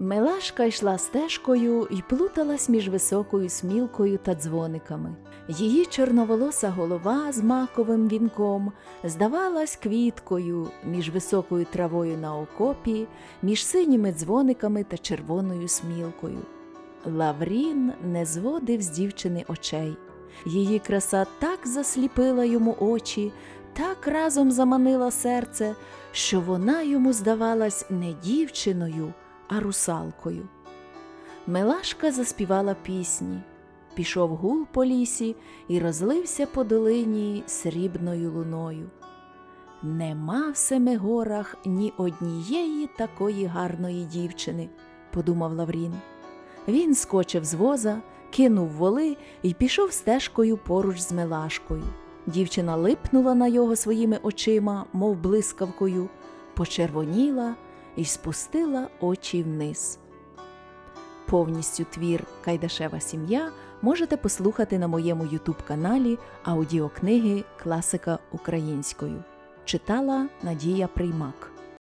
Милашка йшла стежкою і плуталась між високою смілкою та дзвониками. Її чорноволоса голова з маковим вінком здавалась квіткою між високою травою на окопі, між синіми дзвониками та червоною смілкою. Лаврін не зводив з дівчини очей. Її краса так засліпила йому очі, так разом заманила серце, що вона йому здавалась не дівчиною, а русалкою. Милашка заспівала пісні. Пішов гул по лісі і розлився по долині срібною луною. Нема в Семигорах ні однієї такої гарної дівчини, подумав Лаврін. Він скочив з воза, кинув воли і пішов стежкою поруч з Милашкою. Дівчина липнула на його своїми очима, мов блискавкою, почервоніла і спустила очі вниз. Повністю твір Кайдашева сім'я можете послухати на моєму ютуб-каналі аудіокниги Класика українською. Читала Надія Приймак.